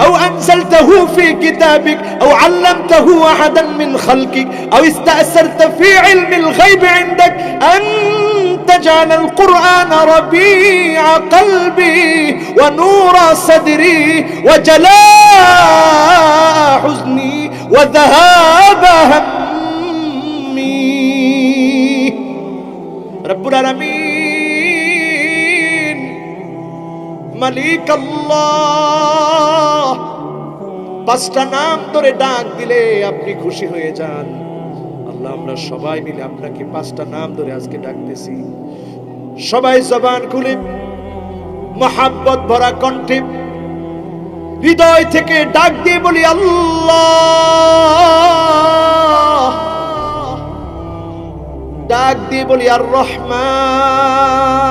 أو أنزلته في كتابك أو علمته أحدا من خلقك أو استأثرت في علم الغيب عندك أن تجعل القرآن ربيع قلبي ونور صدري وجلاء حزني وذهاب همي. رب العالمين. মালিক আল্লাহ পাঁচটা নাম ধরে ডাক দিলে আপনি খুশি হয়ে যান। আল্লাহ, আমরা সবাই মিলে আপনাকে পাঁচটা নাম ধরে আজকে ডাকতেছি। সবাই জবান খুলে। মহাব্বত ভরা কণ্ঠে হৃদয় থেকে ডাক দিয়ে বলি, আল্লাহ! ডাক দিয়ে বলি আর রহমান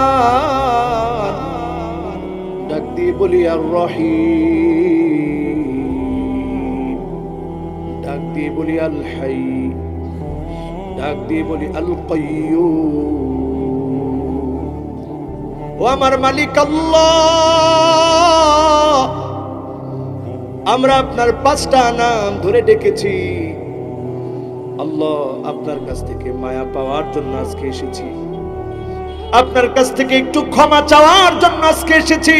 রহিম। ডাক দিয়ে বলি, আল হাই। ডাক দিয়ে বলি, আল ও আমার মালিক আল্লাহ, আমরা আপনার পাঁচটা নাম ধরে ডেকেছি। আল্লাহ আপনার কাছ থেকে মায়া পাওয়ার জন্য আজকে এসেছি। আপনার কাছ থেকে একটু ক্ষমা চাওয়ার জন্য আজকে এসেছি।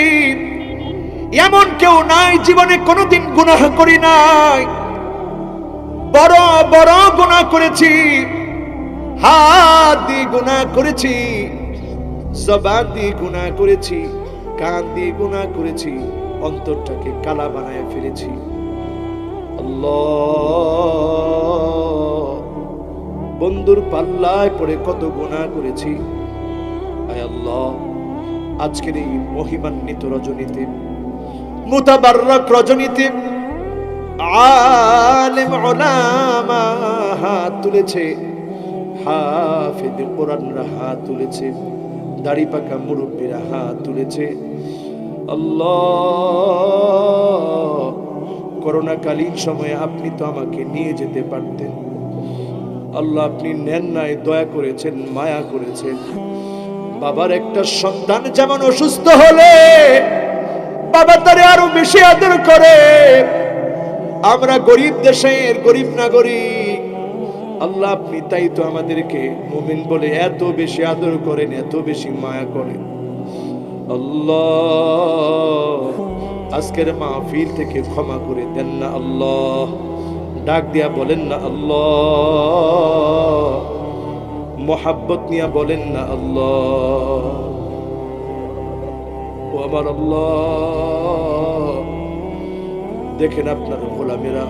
এমন কেউ নাই, জীবনে কোনোদিন গুনাহ করি নাই। বড় বড় গুনাহ করেছি, হাত দিয়ে গুনাহ করেছি, জবান দিয়ে গুনাহ করেছি, কান দিয়ে গুনাহ করেছি, অন্তরটাকে কালা বানায় ফেলেছি। বন্ধুর পাল্লায় পড়ে কত গুনাহ করেছি। আজকের এই মহিমান্বিত রজনীতে মুতাবাররক রজনীতে। আলেম ওলামা হাত তুলেছে। হাফিজ কোরআনরা হাত তুলেছে। দাড়ি পাকা মুরব্বীরা হাত তুলেছে। আল্লাহ, করোনাকালীন সময়ে আপনি তো আমাকে নিয়ে যেতে পারতেন। আল্লাহ, আপনি নেন নাই, দয়া করেছেন, মায়া করেছেন। বাবার একটা সন্তান যেমন অসুস্থ হলে বাবা তারে আরও বেশি আদর করে। আমরা গরিব দেশের গরিব নাগরিক। আল্লাহ আপনি তাই তো আমাদেরকে মুমিন বলে এত বেশি আদর করেন, এত বেশি মায়া করেন। আল্লাহ, আজকের মাহফিল থেকে ক্ষমা করে দেন না আল্লাহ। ডাক দিয়া বলেন না আল্লাহ। মোহাব্বত নিয়া বলেন না আল্লাহ। আমার দেখেন আপনার গোলামেরা,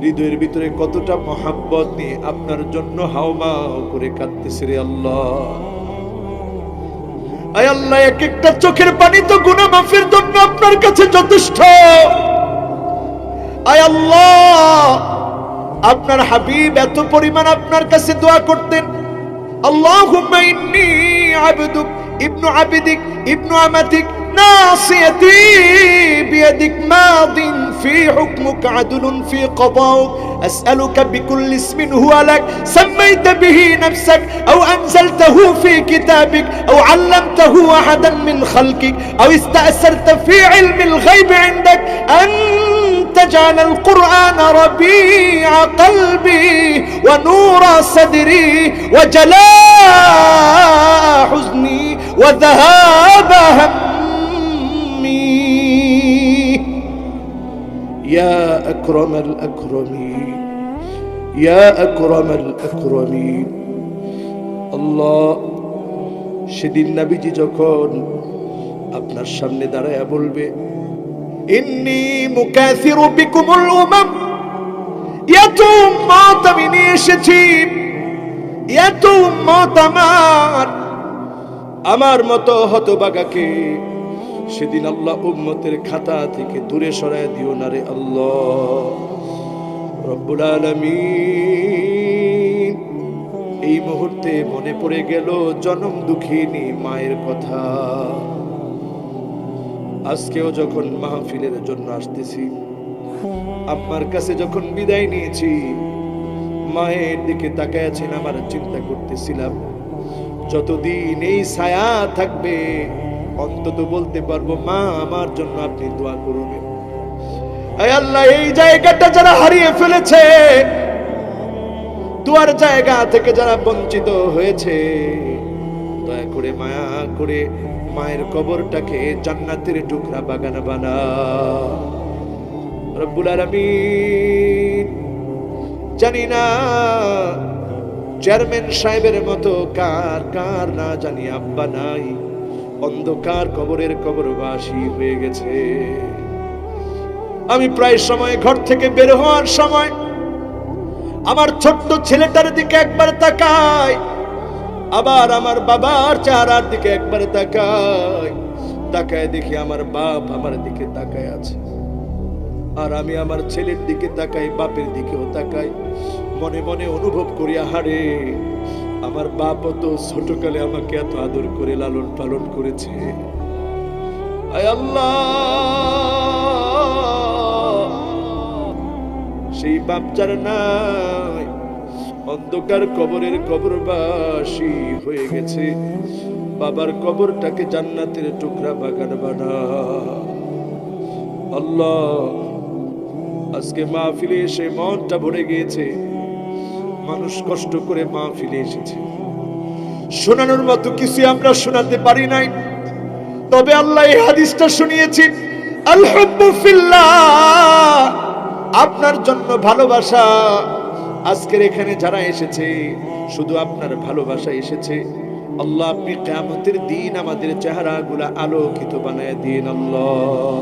হৃদয়ের ভিতরে কতটা মহাব্বত নিয়ে আপনার জন্য হাওমাও করে কাঁদতেছে রে আল্লাহ। আয় আল্লাহ এক একটা চোখের পানি তো গুণা মাফের জন্য আপনার কাছে যথেষ্ট। আয় আল্লাহ, আপনার হাবিব এত পরিমাণ আপনার কাছে দোয়া করতেন। আল্লাহ ইন্নি ابن عبدك ابن أمتك ناصيتي بيدك. ماض في حكمك عدل في قضاؤك. أسألك بكل اسم هو لك. سميت به نفسك أو أنزلته في كتابك أو علمته أحدا من خلقك أو استأثرت في علم الغيب عندك. أن تجعل القرآن ربيع قلبي ونور صدري وجلاء حزني. وذهاب همي يا أكرم الأكرمين يا أكرم الأكرمين الله সেদিন নাবিজি যখন আপনার সামনে দাঁড়ায় বলবে ইন্নি মুকাসিরু বিকুমুল উমাম এত উম্মত আমি নিয়ে এসেছি এত উম্মত আমার আমার মতো হতবাগাকে সেদিন আল্লাহ উম্মতের খাতা থেকে দূরে সরায় দিও না রে আল্লাহ। রব্বুল আলামিন, এই মুহূর্তে মনে পড়ে গেল জনম দুঃখিনী মায়ের কথা। আজকেও যখন মাহফিলের জন্য আসতেছি আপনার কাছে যখন বিদায় নিয়েছি, মায়ের দিকে তাকায় আছেন, আমার চিন্তা করতেছিলাম। যতদিন এই ছায়া থাকবে, অন্তত বলতে পারব, মা, আমার জন্য আপনি দোয়া করবেন। আল্লাহ, এই জায়গাটা যারা হারিয়ে ফেলেছে, দুয়ার জায়গা থেকে যারা বঞ্চিত হয়েছে, দয়া করে, মায়া করে মায়ের কবরটাকে জান্নাতের টুকরা বাগান বানা রব্বুল আলামিন, জানি না চেয়ারম্যান সাহেবের মতো, কার কার না জানি আব্বা নাই। অন্ধকার কবরের কবরবাসী হয়ে গেছে। আমি প্রায় সময় ঘর থেকে বের হওয়ার সময় আমার ছোট্ট ছেলেটার দিকে একবার তাকাই, আবার আমার বাবার চেহারার দিকে একবার তাকাই। তাকায় দেখি আমার বাপ আমার দিকে তাকায় আছে। আর আমি আমার ছেলের দিকে তাকাই, বাপের দিকেও তাকাই। মনে মনে অনুভব করি, আহারে, আমার বাপ তো ছোটকালে আমাকে এত আদর করে, লালন পালন করেছে। সেই বাপ যার নাই, অন্ধকার কবরের কবরবাসী হয়ে গেছে। বাবার কবরটাকে জান্নাতের টুকরা বাগান বানা। আল্লাহ! আজকে মাহফিলে এসে মনটা ভরে গিয়েছে। মানুষ কষ্ট করে মাহফিলে এসেছে। শোনানোর মতো কিছু আমরা শোনাতে পারি নাই। তবে আল্লাহ এই হাদিসটা শুনিয়েছি আপনার জন্য ভালোবাসা আজকের এখানে যারা এসেছে, শুধু আপনার ভালোবাসা এসেছে। আল্লাহ আপনি কিয়ামতের দিন আমাদের চেহারাগুলা আলোকিত বানায় দিন, আল্লাহ।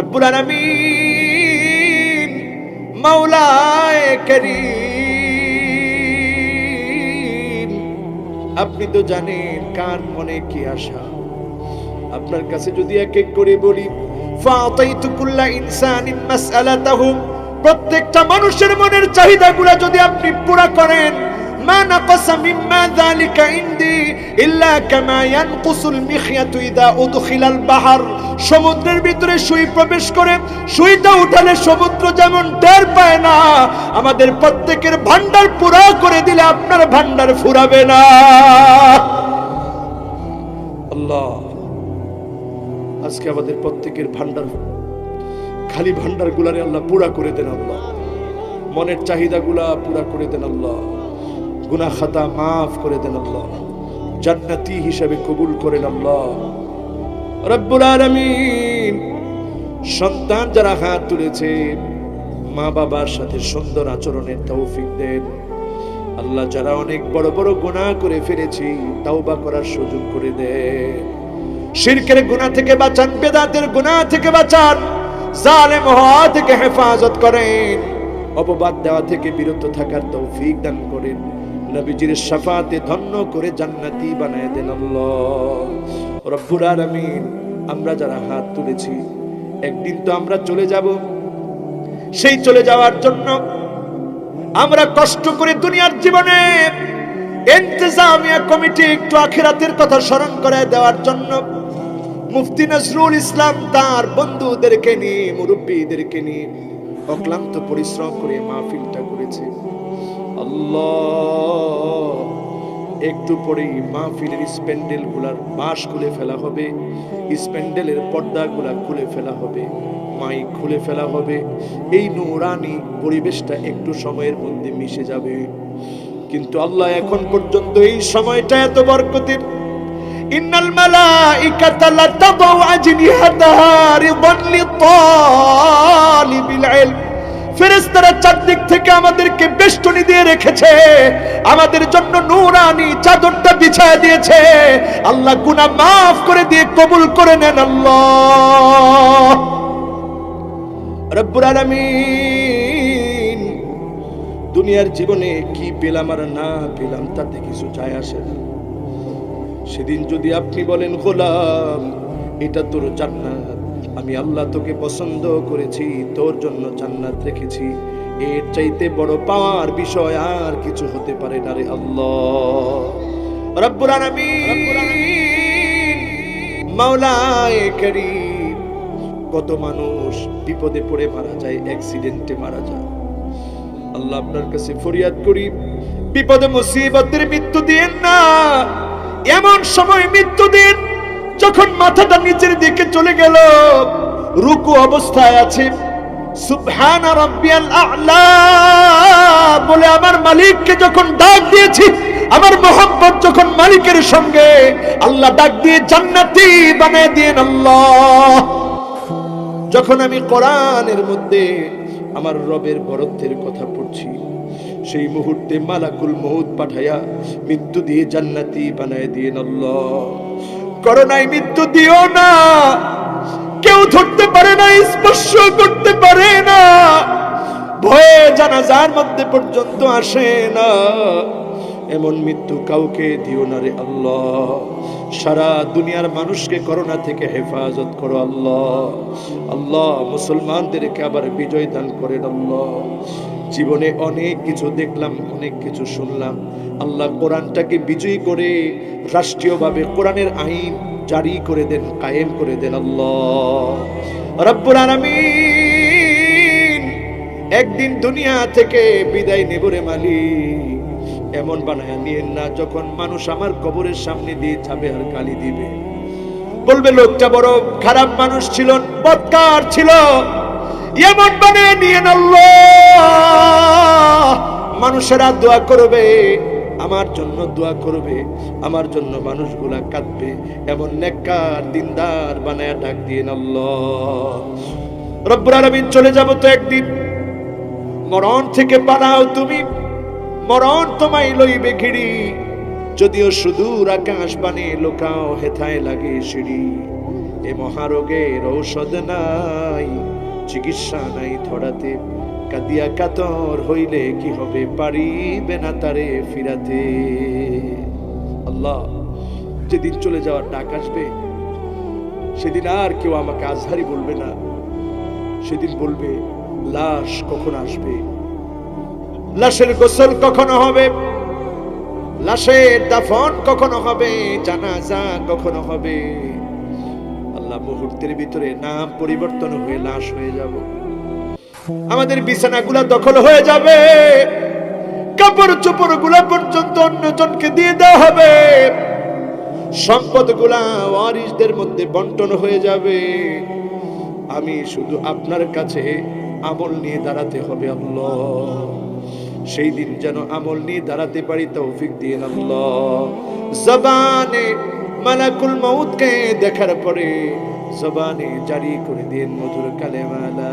রব্বুল আলামিন করিম আপনি তো জানেন কার মনে কি আশা। আপনার কাছে যদি এক এক করে বলি প্রত্যেকটা মানুষের মনের চাহিদাগুলো যদি আপনি পুরা করেন, মা নাকাসা মিম্মা যালিকা ইল্লা কামা ইয়ানকুসুল ইদা উদখিলাল সমুদ্রের ভিতরে সুই প্রবেশ করে সুইটা উঠালে সমুদ্র যেমন টের পায় না, আমাদের প্রত্যেকের ভান্ডার পুরা করে দিলে আপনার ভান্ডার ফুরাবে না। আল্লাহ, আজকে আমাদের প্রত্যেকের ভান্ডার খালি ভান্ডার গুলারে আল্লাহ পুরা করে দেন আল্লাহ। মনের চাহিদাগুলা পুরা করে দেন আল্লাহ। গুনা খাতা মাফ করে দেন আল্লাহ। জান্নাতি হিসাবে কবুল করেন আল্লাহ। রব্বুল আলামিন। সন্তান যারা হাত তুলেছে, মা বাবার সাথে সুন্দর আচরণের তৌফিক দেন। আল্লাহ যারা অনেক বড় বড় গুনাহ করে ফেলেছি, তাওবা করার সুযোগ করে দেন। শিরকের গুনাহ থেকে বাঁচান, বেদাতের গুনাহ থেকে বাঁচান, জালেম হওয়া থেকে হেফাজত করেন। অপবাদ দেওয়া থেকে বিরত থাকার তৌফিক দান করেন। নবীজির সাফাতে ধন্য করে জান্নাতি বানায় দেন আল্লাহ। রব্বুল আলামিন, আমরা যারা হাত তুলেছি, একদিন তো আমরা চলে যাব। সেই চলে যাওয়ার জন্য আমরা কষ্ট করে দুনিয়ার জীবনে ইন্তেজামিয়া কমিটি একটু আখিরাতের কথা স্মরণ করে দেওয়ার জন্য মুফতি নজরুল ইসলাম তার বন্ধুদেরকে নিয়ে, মুরব্বীদেরকে নিয়ে অক্লান্ত পরিশ্রম করে মাহফিলটা করেছে। আল্লাহ! একটু পরেই স্প্যান্ডেলগুলার বাঁশ খুলে ফেলা হবে, স্প্যান্ডেলের পর্দাগুলা খুলে ফেলা হবে, মাইক খুলে ফেলা হবে। এই নুরানি পরিবেশটা একটু সময়ের মধ্যে মিশে যাবে। কিন্তু আল্লাহ এখন পর্যন্ত এই সময়টা এত বরকতের। ইন্নাল মালাইকাতা লাতাদাউ আজনিহাতাহা রিদান লিতালিবিল ইলম। ফেরেশতারা চারদিক থেকে আমাদেরকে বেষ্টনী দিয়ে রেখেছে। আমাদের জন্য নূরানি চাদরটা বিছায় দিয়েছে। আল্লাহ মাফ করে দিয়ে কবুল করে নেন আল্লাহ। দুনিয়ার জীবনে কি পেলাম আর না পেলাম তাতে কিছু চায় আসে না। সেদিন যদি আপনি বলেন, গোলাম, এটা তোর জান্নাত। আমি আল্লাহ তোকে পছন্দ করেছি, তোর জন্য জান্নাত রেখেছি। এর চাইতে বড় পাওয়ার বিষয় আর কিছু হতে পারে না রে আল্লাহ। রব্বুল আলামিন মাওলায়ে করিম। কত মানুষ বিপদে পড়ে মারা যায়, অ্যাক্সিডেন্টে মারা যায়। আল্লাহ আপনার কাছে ফরিয়াদ করি বিপদে মুসিবতের মৃত্যু দিন না, এমন সময় মৃত্যু দিন। যখন মাথাটা নিচের দিকে চলে গেল, রুকু অবস্থায় আছে। সুবহান বলে, আমার মালিককে যখন ডাক দিয়েছি, আমার মোহাম্মদ যখন মালিকের সঙ্গে, আল্লাহ ডাক দিয়ে জান্নাতি বানিয়ে দিয়েন আল্লাহ। যখন আমি কোরআনের মধ্যে আমার রবের বরত্বের কথা পড়ছি, সেই মুহূর্তে মালাকুল মৌত পাঠাইয়া মৃত্যু দিয়ে জান্নাতি বানায় দিয়ে আল্লাহ। করোনায় মৃত্যু দিও না। কেউ ধরতে পারে না স্পর্শ করতে পারে না। ভয়ে জানাজার মধ্যে পর্যন্ত আসে না। এমন মৃত্যু কাউকে দিও না রে আল্লাহ। সারা দুনিয়ার মানুষকে করোনা থেকে হেফাজত করো আল্লাহ। আল্লাহ, মুসলমানদেরকে আবার বিজয় দান করেন আল্লাহ। জীবনে অনেক কিছু দেখলাম, অনেক কিছু শুনলাম। আল্লাহ কোরআনটাকে বিজয়ী করে রাষ্ট্রীয়ভাবে কোরআনের আইন জারি করে দেন, কায়েম করে দেন আল্লাহ। রব্বুল আলামিন একদিন দুনিয়া থেকে বিদায় নেব রে মালিক। এমন বানায় নিয়েন না, যখন মানুষ আমার কবরের সামনে দিয়ে যাবে আর গালি দিবে। বলবে, লোকটা বড় খারাপ মানুষ ছিল, বৎকার ছিল। এমন বানায় নিয়েন আল্লাহ। মানুষেরা দোয়া করবে, আমার জন্য দোয়া করবে, আমার জন্য মানুষগুলা কাঁদবে, এমন নেককার, দিনদার বানায় ডাক দিয়ে আল্লাহ। রব্বুল আলামিন চলে যাব তো একদিন। মরণ থেকে পালাও তুমি। মরণ তোমায় লইবে ঘিড়ি যদিও সুদূর আকাশ বানে লোকাও, হেথায় লাগে সিঁড়ি। এ মহারোগের ঔষধ নাই, চিকিৎসা নাই ধরাতে। কাদিয়া কাতর হইলে কি হবে? পারিবে না তারে ফিরাতে। আল্লাহ, যেদিন চলে যাওয়ার ডাক আসবে, সেদিন আর কেউ আমাকে আজহারি বলবে না। সেদিন বলবে, লাশ কখন আসবে? লাশের গোসল কখনো হবে? লাশের দাফন কখনো হবে? জানাজা কখনো হবে? আল্লাহ মুহূর্তের ভিতরে নাম পরিবর্তন হয়ে লাশ হয়ে যাব। আমাদের বিছানাগুলা দখল হয়ে যাবে। কাপড় চোপড়গুলা পর্যন্ত অন্যজনকে দিয়ে দেওয়া হবে। সম্পদগুলা ওয়ারিসদের মধ্যে বন্টন হয়ে যাবে। আমি শুধু আপনার কাছে আমল নিয়ে দাঁড়াতে হবে আল্লাহ। সেই দিন যেন আমল নিয়ে দাঁড়াতে পারি তৌফিক দিয়ে আল্লাহ। জবানে মালাকুল মউতকে দেখার পরে জবানে জারি করে দিন মধুর কালেমালা।